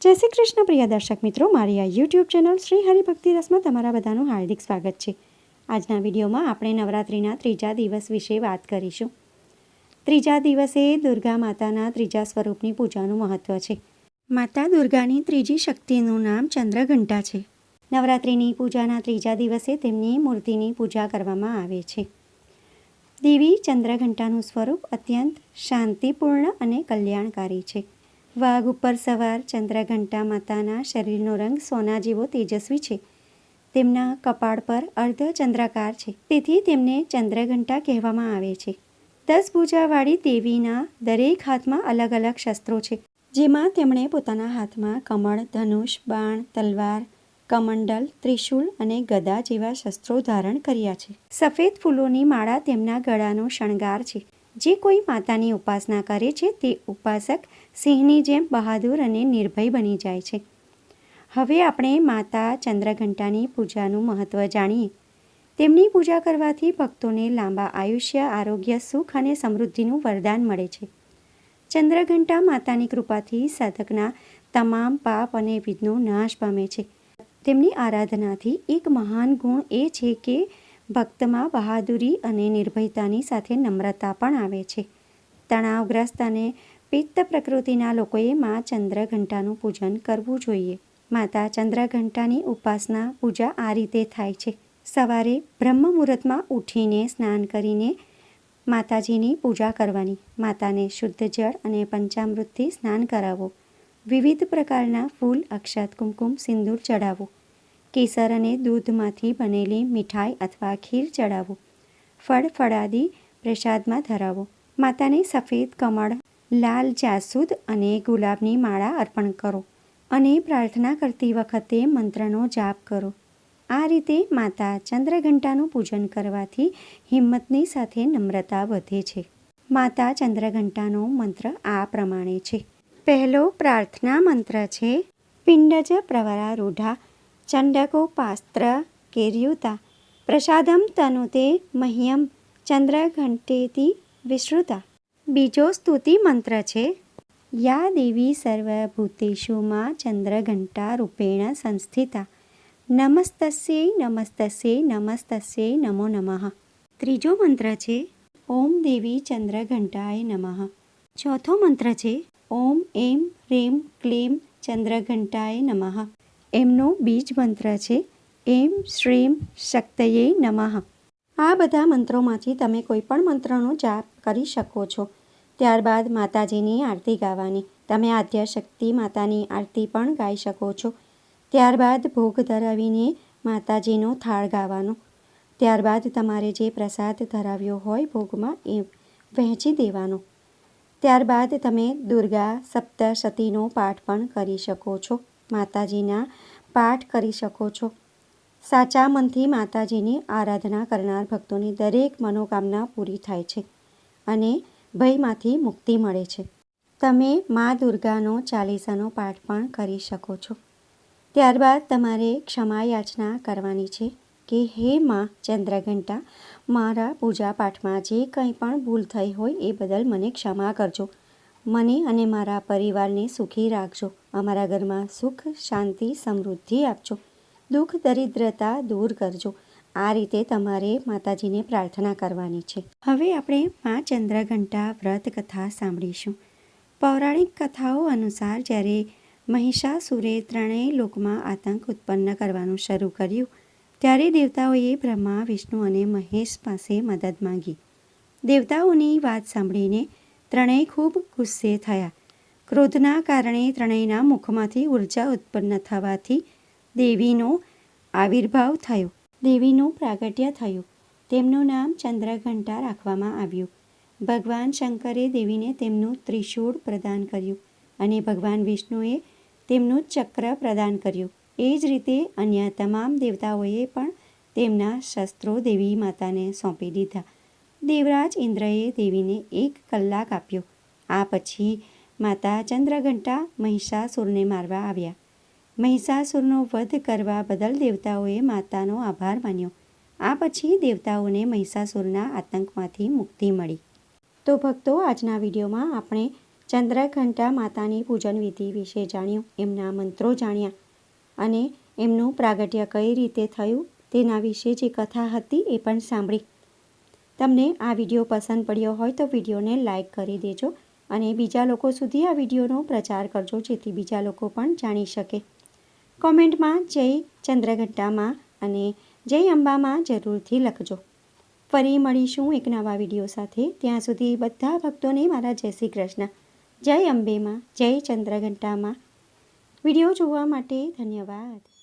જય શ્રી કૃષ્ણ, પ્રિય દર્શક મિત્રો. મારી આ યુટ્યુબ ચેનલ શ્રી હરિભક્તિ રસમાં તમારા બધાનું હાર્દિક સ્વાગત છે. આજના વિડીયોમાં આપણે નવરાત્રિના ત્રીજા દિવસ વિશે વાત કરીશું. ત્રીજા દિવસે દુર્ગા માતાના ત્રીજા સ્વરૂપની પૂજાનું મહત્ત્વ છે. માતા દુર્ગાની ત્રીજી શક્તિનું નામ ચંદ્રઘંટા છે. નવરાત્રિની પૂજાના ત્રીજા દિવસે તેમની મૂર્તિની પૂજા કરવામાં આવે છે. દેવી ચંદ્રઘંટાનું સ્વરૂપ અત્યંત શાંતિપૂર્ણ અને કલ્યાણકારી છે. વાઘ ઉપર સવાર ચંદ્રઘંટા માતાના શરીરનો રંગ સોના જેવો તેજસ્વી છે. તેમના કપાળ પર અર્ધ ચંદ્રાકાર છે. તેથી તેમને ચંદ્રઘંટા કહેવામાં આવે છે. દસ ભૂજાવાળી દેવીના દરેક હાથમાં અલગ અલગ શસ્ત્રો છે. જેમાં તેમણે પોતાના હાથમાં કમળ, ધનુષ, બાણ, તલવાર, કમંડલ ત્રિશૂલ અને ગદા જેવા શસ્ત્રો ધારણ કર્યા છે. સફેદ ફૂલોની માળા તેમના ગળાનો શણગાર છે. જે કોઈ માતાની ઉપાસના કરે છે તે ઉપાસક સિંહની જેમ બહાદુર અને નિર્ભય બની જાય છે. હવે આપણે માતા ચંદ્રઘંટાની પૂજાનું મહત્ત્વ જાણીએ. તેમની પૂજા કરવાથી ભક્તોને લાંબા આયુષ્ય, આરોગ્ય, સુખ અને સમૃદ્ધિનું વરદાન મળે છે. ચંદ્રઘંટા માતાની કૃપાથી સાધકના તમામ પાપ અને વિઘ્નો નાશ પામે છે. તેમની આરાધનાથી એક મહાન ગુણ એ છે કે ભક્તમાં બહાદુરી અને નિર્ભયતાની સાથે નમ્રતા પણ આવે છે. તણાવગ્રસ્ત અને પિત્ત પ્રકૃતિના લોકોએ મા ચંદ્રઘંટાનું પૂજન કરવું જોઈએ. માતા ચંદ્રઘંટાની ઉપાસના પૂજા આ રીતે થાય છે. સવારે બ્રહ્મ મુહૂર્તમાં ઉઠીને સ્નાન કરીને માતાજીની પૂજા કરવાની. માતાને શુદ્ધ જળ અને પંચામૃતથી સ્નાન કરાવો. વિવિધ પ્રકારના ફૂલ, અક્ષત, કુમકુમ, સિંદૂર ચડાવો કેસર અને દૂધમાંથી બનેલી મીઠાઈ અથવા ખીર ચડાવો. ફળ ફળાદી પ્રસાદમાં ધરાવો. માતાને સફેદ કમળ, લાલ જાસૂદ અને ગુલાબની માળા અર્પણ કરો અને પ્રાર્થના કરતી વખતે મંત્રનો જાપ કરો. આ રીતે માતા ચંદ્રઘંટાનું પૂજન કરવાથી હિંમતની સાથે નમ્રતા વધે છે. માતા ચંદ્રઘંટાનો મંત્ર આ પ્રમાણે છે. પહેલો પ્રાર્થના મંત્ર છે, પિંડજ પ્રવરારૂઢા ચંડકો પાસ્ત્ર કેર્યુતા પ્રસાદમ તનુતે મહ્યમ ચંદ્રઘંટેતી વિશ્રુતા બીજો સ્તુતિ મંત્ર છે યા દેવી સર્વભૂતેષુ માં ચંદ્રઘંટા રૂપેણ સંસ્થિતા નમસ્તસ્ય નમસ્તસ્ય નમસ્તસ્ય નમો નમઃ ત્રીજો મંત્ર છે ઓમ દેવી ચંદ્રઘંટાય નમઃ ચોથો મંત્ર છે ઓમ એમ રેમ ક્લેમ ચંદ્રઘંટાય નમઃ એમનો બીજ મંત્ર છે, એમ શ્રીમ શક્તયે નમઃ. આ બધા મંત્રોમાંથી તમે કોઈ પણ મંત્રનો જાપ કરી શકો છો. ત્યારબાદ માતાજીની આરતી ગાવાની. તમે આદ્યશક્તિ માતાની આરતી પણ ગાઈ શકો છો. ત્યારબાદ ભોગ ધરાવીને માતાજીનો થાળ ગાવાનો. ત્યારબાદ તમારે જે પ્રસાદ ધરાવ્યો હોય ભોગમાં એ વહેંચી દેવાનો. ત્યારબાદ તમે દુર્ગા સપ્તશતીનો પાઠ પણ કરી શકો છો. માતાજીના પાઠ કરી શકો છો. સાચા મનથી માતાજીની આરાધના કરનાર ભક્તોની દરેક મનોકામના પૂરી થાય છે અને ભયમાંથી મુક્તિ મળે છે. તમે મા દુર્ગાનો, ચાલીસાનો પાઠ પણ કરી શકો છો. ત્યારબાદ તમારે ક્ષમા યાચના કરવાની છે કે, હે માં ચંદ્રઘંટા, મારા પૂજા પાઠમાં જે કંઈ પણ ભૂલ થઈ હોય એ બદલ મને ક્ષમા કરજો. મને અને મારા પરિવારને સુખી રાખજો. અમારા ઘરમાં સુખ, શાંતિ, સમૃદ્ધિ આપજો. દુઃખ, દરિદ્રતા દૂર કરજો. આ રીતે તમારે માતાજીને પ્રાર્થના કરવાની છે. હવે આપણે મા ચંદ્રઘંટા વ્રત કથા સાંભળીશું. પૌરાણિક કથાઓ અનુસાર જ્યારે મહિષાસુરે ત્રણેય લોકમાં આતંક ઉત્પન્ન કરવાનું શરૂ કર્યું, ત્યારે દેવતાઓએ બ્રહ્મા, વિષ્ણુ અને મહેશ પાસે મદદ માંગી. દેવતાઓની વાત સાંભળીને ત્રણેય ખૂબ ગુસ્સે થયા. ક્રોધના કારણે ત્રણેયના મુખમાંથી ઊર્જા ઉત્પન્ન થવાથી દેવીનો આવિર્ભાવ થયો. દેવીનું પ્રાગટ્ય થયું. તેમનું નામ ચંદ્રઘંટા રાખવામાં આવ્યું. ભગવાન શંકરે દેવીને તેમનું ત્રિશૂળ પ્રદાન કર્યું અને ભગવાન વિષ્ણુએ તેમનું ચક્ર પ્રદાન કર્યું. એ જ રીતે અન્ય તમામ દેવતાઓએ પણ તેમના શસ્ત્રો દેવી માતાને સોંપી દીધા. દેવરાજ ઇન્દ્રએ દેવીને એક કલાક આપ્યો. આ પછી માતા ચંદ્રઘંટા મહિષાસુરને મારવા આવ્યા. મહિષાસુરનો વધ કરવા બદલ દેવતાઓએ માતાનો આભાર માન્યો. આ પછી દેવતાઓને મહિષાસુરના આતંકમાંથી મુક્તિ મળી. તો ભક્તો, આજના વિડીયોમાં આપણે ચંદ્રઘંટા માતાની પૂજન વિધિ વિશે જાણ્યું, એમના મંત્રો જાણ્યા અને એમનું પ્રાગટ્ય કઈ રીતે થયું તેના વિશે જે કથા હતી એ પણ સાંભળી. તમને આ વીડિયો પસંદ પડ્યો હોય તો વિડીયોને લાઇક કરી દેજો અને બીજા લોકો સુધી આ વિડીયોનો પ્રચાર કરજો જેથી બીજા લોકો પણ જાણી શકે. કોમેન્ટમાં જય ચંદ્રઘંટામાં અને જય અંબામાં જરૂરથી લખજો. ફરી મળીશું એક નવા વીડિયો સાથે. ત્યાં સુધી બધા ભક્તોને મારા જય શ્રી કૃષ્ણ. જય અંબેમાં, જય ચંદ્રઘંટામાં. વીડિયો જોવા માટે ધન્યવાદ.